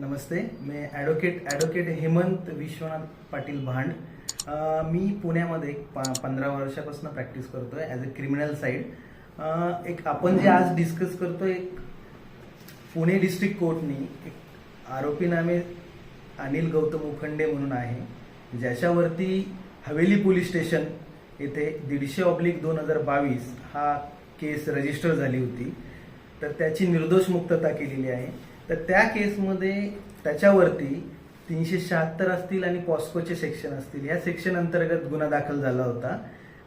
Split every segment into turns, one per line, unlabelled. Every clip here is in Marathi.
नमस्ते मी ॲडव्होकेट ॲडव्होकेट हेमंत विश्वनाथ पाटील भांड. मी पुण्यामध्ये एक पा पंधरा वर्षापासून प्रॅक्टिस करतोय ॲज अ क्रिमिनल साईड एक आपण जे आज डिस्कस करतोय एक पुणे डिस्ट्रिक्ट कोर्टनी एक आरोपी नामे अनिल गौतम उखंडे म्हणून आहे ज्याच्यावरती हवेली पोलीस स्टेशन येथे दीडशे ऑब्लिक दोन हजार बावीस हा केस रजिस्टर झाली होती. तर त्याची निर्दोष मुक्तता केलेली आहे. तर त्या केसमध्ये त्याच्यावरती तीनशे शहात्तर असतील आणि पॉस्कोचे सेक्शन असतील. या सेक्शन अंतर्गत गुन्हा दाखल झाला होता.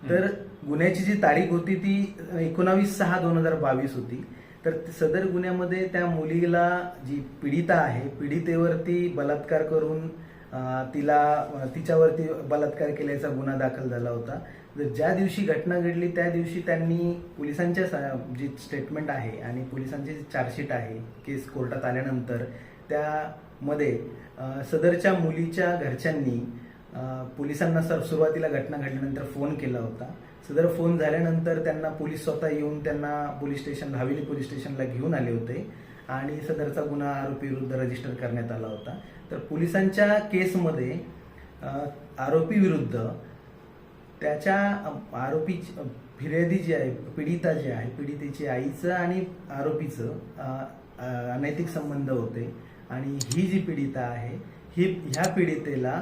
तर गुन्ह्याची जी तारीख होती ती एकोणावीस सहा दोन हजार बावीस होती. तर सदर गुन्ह्यामध्ये त्या मुलीला जी पीडिता आहे पीडितेवरती बलात्कार करून तिला तिच्यावरती बलात्कार केल्याचा गुन्हा दाखल झाला होता. तर ज्या दिवशी घटना घडली त्या दिवशी त्यांनी पोलिसांच्या सा- जी स्टेटमेंट आहे आणि पोलिसांची जी चार्जशीट आहे केस कोर्टात आल्यानंतर त्यामध्ये सदरच्या मुलीच्या घरच्यांनी पोलिसांना सर सुरुवातीला घटना घडल्यानंतर फोन केला होता. सदर फोन झाल्यानंतर त्यांना पोलीस स्वतः येऊन त्यांना पोलीस स्टेशन हवेली पोलीस स्टेशनला घेऊन आले होते. आणि सदरचा गुन्हा आरोपी विरुद्ध रजिस्टर करण्यात आला होता. तर पोलिसांच्या केसमध्ये आरोपी विरुद्ध त्याच्या आरोपी फिर्यादी जी आहे पीडिता जी आहे पीडितेची आईचं आणि आरोपीचं अनैतिक संबंध होते. आणि ही जी पीडिता आहे ही ह्या पीडितेला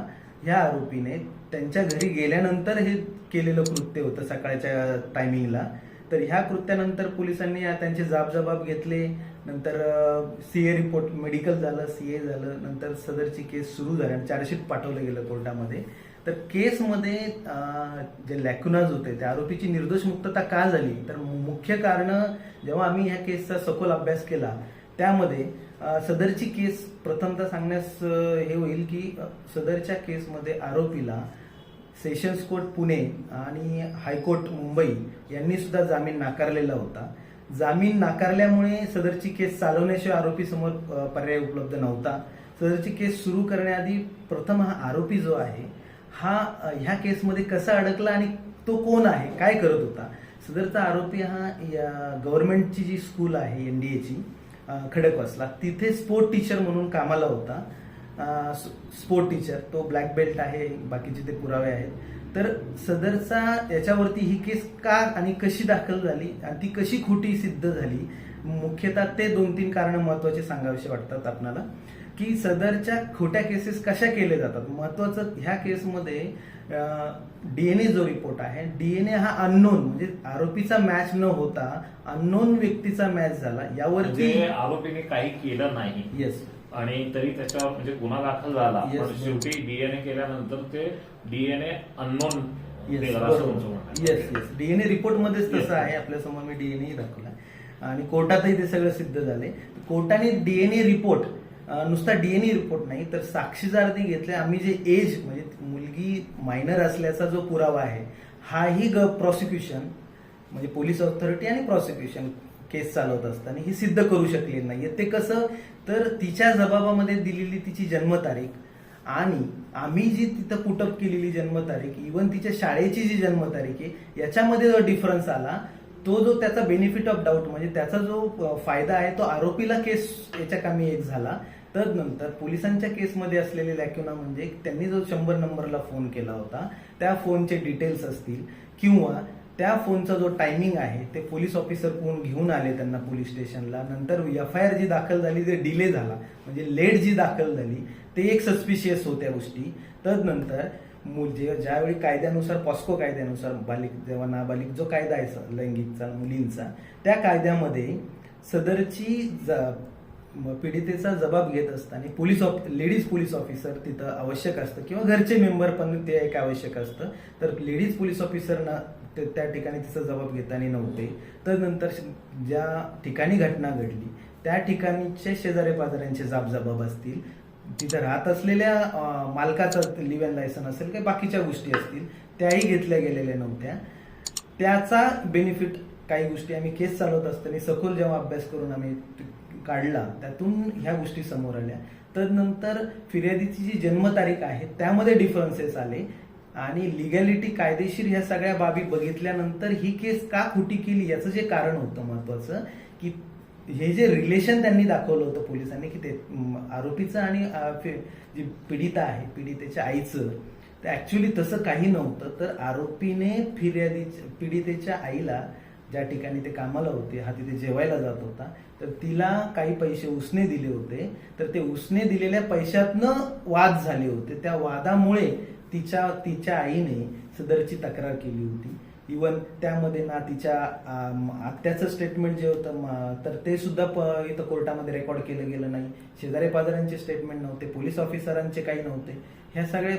ह्या आरोपीने त्यांच्या घरी गेल्यानंतर हे केलेलं कृत्य होतं सकाळच्या टायमिंगला तर ह्या कृत्यानंतर पोलिसांनी त्यांचे त्यांचे जाबजबाब घेतले. नंतर सी ए रिपोर्ट मेडिकल झालं सी ए झालं नंतर सदरची केस सुरू झाली आणि चार्जशीट पाठवलं गेलं कोर्टामध्ये. तर केसमध्ये जे लॅक्युनाज होते त्या आरोपीची निर्दोष मुक्तता का झाली? तर मुख्य कारण जेव्हा आम्ही ह्या केसचा सखोल अभ्यास केला त्यामध्ये सदरची केस प्रथमतः सांगण्यास हे होईल की सदरच्या केसमध्ये आरोपीला सेशन्स कोर्ट पुणे आणि हायकोर्ट मुंबई यांनी सुद्धा जामीन नाकारलेला होता. जामीन नाकारल्यामुळे सदरची केस चालवण्याशिवाय आरोपीसमोर पर्याय उपलब्ध नव्हता. सदरची केस सुरू करण्याआधी प्रथम हा आरोपी जो आहे हा ह्या केसमध्ये कसा अडकला आणि तो कोण आहे काय करत होता? सदरचा आरोपी हा या गव्हर्नमेंटची जी स्कूल आहे एन डी एची खडकवासला तिथे स्पोर्ट टीचर म्हणून कामाला होता. स्पोर्ट टीचर तो ब्लॅक बेल्ट आहे बाकीचे ते पुरावे आहेत. तर सदरचा याच्यावरती ही केस का आणि कशी दाखल झाली आणि ती कशी खोटी सिद्ध झाली मुख्यतः ते दोन तीन कारण महत्त्वाचे सांगावेसे वाटतात आपणाला की सदरच्या खोट्या केसेस कशा केल्या जातात? महत्वाचं ह्या केसमध्ये डीएनए जो रिपोर्ट आहे डीएनए हा अननोन म्हणजे आरोपीचा मॅच न होता अननोन व्यक्तीचा मॅच झाला यावरती
म्हणजे आरोपीने काही केलं नाही.
येस
आणि तरी त्याच्यावर म्हणजे गुन्हा दाखल झाला.
Yes,
पण शेवटी डीएनए केल्यानंतर ते डीएनए अननोन
येस
निघाला असं तुमचं म्हणणं आहे.
येस येस डीएनए रिपोर्ट मध्येच तसं. आहे. आपल्यासमोर मी डीएनए दाखवला आणि कोर्टातही ते सगळं सिद्ध झाले. कोर्टाने डीएनए रिपोर्ट नुसता डीएनए रिपोर्ट नाही तर साक्षीदारने घेतले. आम्ही जे एज म्हणजे मुलगी मायनर असल्याचा जो पुरावा आहे हाही ग प्रॉसिक्युशन म्हणजे पोलीस ऑथॉरिटी आणि प्रॉसिक्युशन केस चालवत असताना ही सिद्ध करू शकली नाही ते कसं? तर तिच्या जबाबामध्ये दिलेली तिची जन्मतारीख आणि आम्ही जी तिथं पुटअप केलेली जन्मतारीख इवन तिच्या शाळेची जी जन्मतारीख आहे याच्यामध्ये जो डिफरन्स आला तो जो त्याचा बेनिफिट ऑफ डाऊट म्हणजे त्याचा जो फायदा आहे तो आरोपीला केस याच्या कामी एक झाला. तदनंतर पोलिसांच्या केसमध्ये असलेले लॅक्युना म्हणजे त्यांनी जो शंभर नंबरला फोन केला होता त्या फोनचे डिटेल्स असतील किंवा त्या फोनचा जो टायमिंग आहे ते पोलीस ऑफिसर कोण घेऊन आले त्यांना पोलीस स्टेशनला नंतर एफ आय आर जी दाखल झाली ते डिले झाला. म्हणजे लेट जी दाखल झाली ते एक सस्पिशियस होत्या गोष्टी. तदनंतर मु- जे ज्यावेळी कायद्यानुसार पॉस्को कायद्यानुसार बालिक जेव्हा नाबालिक जो कायदा आहे स- लैंगिकचा मुलींचा त्या कायद्यामध्ये सदरची ज- पीडितेचा जबाब घेत असताना police of ladies police officer तिथं आवश्यक असतं. किंवा घरचे मेंबर पण ते एक आवश्यक असतं. तर लेडीज पोलीस ऑफिसरना त्या ठिकाणी तिचा जबाब घेताना नव्हते. तर नंतर ज्या ठिकाणी घटना घडली त्या ठिकाणीचे शेजारी पाजाऱ्यांचे जाबजबाब असतील तिथं राहत असलेल्या मालकाचं लिव्ह अँड लायसन असेल काही बाकीच्या गोष्टी असतील त्याही घेतल्या गेलेल्या नव्हत्या. त्याचा बेनिफिट काही गोष्टी आम्ही केस चालवत असताना सखोल जेव्हा अभ्यास करून आम्ही काढला त्यातून ह्या गोष्टी समोर आल्या. तदनंतर फिर्यादीची जी जन्मतारीख आहे त्यामध्ये डिफरन्सेस आले. आणि लिगॅलिटी कायदेशीर ह्या सगळ्या बाबी बघितल्यानंतर ही केस का खोटी केली याचं जे कारण होतं महत्वाचं की हे जे रिलेशन त्यांनी दाखवलं होतं पोलिसांनी की ते आरोपीचं आणि जी पीडिता आहे पीडितेच्या आईचं ते ऍक्च्युली तसं काही नव्हतं. तर आरोपीने फिर्यादी पीडितेच्या आईला ज्या ठिकाणी ते कामाला होते हा तिथे जेवायला जात होता तर तिला काही पैसे उसने दिले होते. तर ते उसने दिलेल्या पैशातनं वाद झाले होते. त्या वादामुळे तिच्या तिच्या आईने सदरची तक्रार केली होती. इवन त्यामध्ये ना तिच्या आत्याचं स्टेटमेंट जे होतं तर ते सुद्धा प- इथं कोर्टामध्ये रेकॉर्ड केलं गेलं नाही. शेजारी पाजाऱ्यांचे स्टेटमेंट नव्हते पोलीस ऑफिसरांचे काही नव्हते. ह्या सगळ्या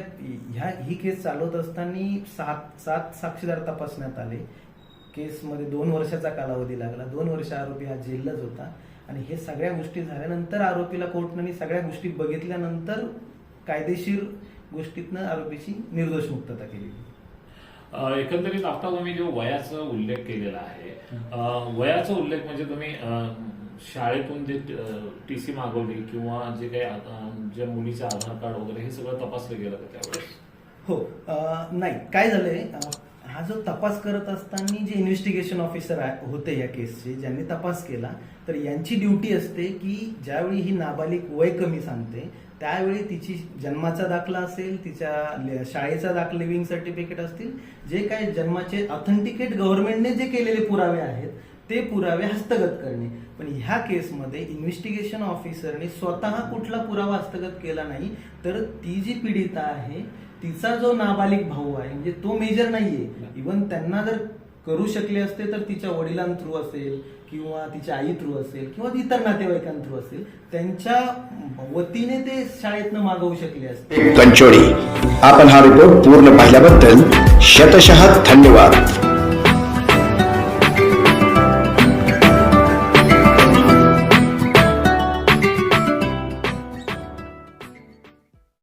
ह्या ही केस चालवत असताना सात सात साक्षीदार तपासण्यात आले. केसमध्ये दोन वर्षाचा कालावधी लागला. दोन वर्ष आरोपी हा जेललाच होता. आणि हे सगळ्या गोष्टी झाल्यानंतर आरोपीला कोर्टने सगळ्या गोष्टी बघितल्यानंतर कायदेशीर गोष्टीतनं आरोपीची निर्दोष मुक्तता केली
एकंदरीत आता तुम्ही जो वयाचा उल्लेख केलेला आहे वयाचा उल्लेख म्हणजे तुम्ही शाळेतून जे टी सी मागवली किंवा जे काही ज्या मुलीचे आधार कार्ड वगैरे हे सगळं तपासलं गेलं का त्यावेळेस?
हो नाही. काय झालंय हा जो तपास करत असताना जे इन्व्हेस्टिगेशन ऑफिसर होते या केसचे ज्यांनी तपास केला तर यांची ड्युटी असते की ज्यावेळी ही नाबालिक वय कमी सांगते त्यावेळी तिची जन्माचा दाखला असेल तिच्या शाळेचा दाखला लिव्हिंग सर्टिफिकेट असतील जे काही जन्माचे ऑथेंटिकेट गव्हर्नमेंटने जे केलेले पुरावे आहेत ते पुरावे हस्तगत करणे. पण ह्या केसमध्ये इन्व्हेस्टिगेशन ऑफिसरने स्वतः कुठला पुरावा हस्तगत केला नाही तर ती जी पीडिता आहे तिचा जो नाबालिक भाऊ आहे म्हणजे तो मेजर नाहीये. इवन त्यांना जर करू शकले असते तर तिच्या वडिलां थ्रू असेल किंवा तिच्या आई थ्रू असेल किंवा इतर नातेवाईकां थ्रू असेल त्यांच्या वतीने ते शाळेतनं मागवू शकले असते.
कंचोळी. आपण हा रिपोर्ट पूर्ण पाहिल्याबद्दल शतशः धन्यवाद.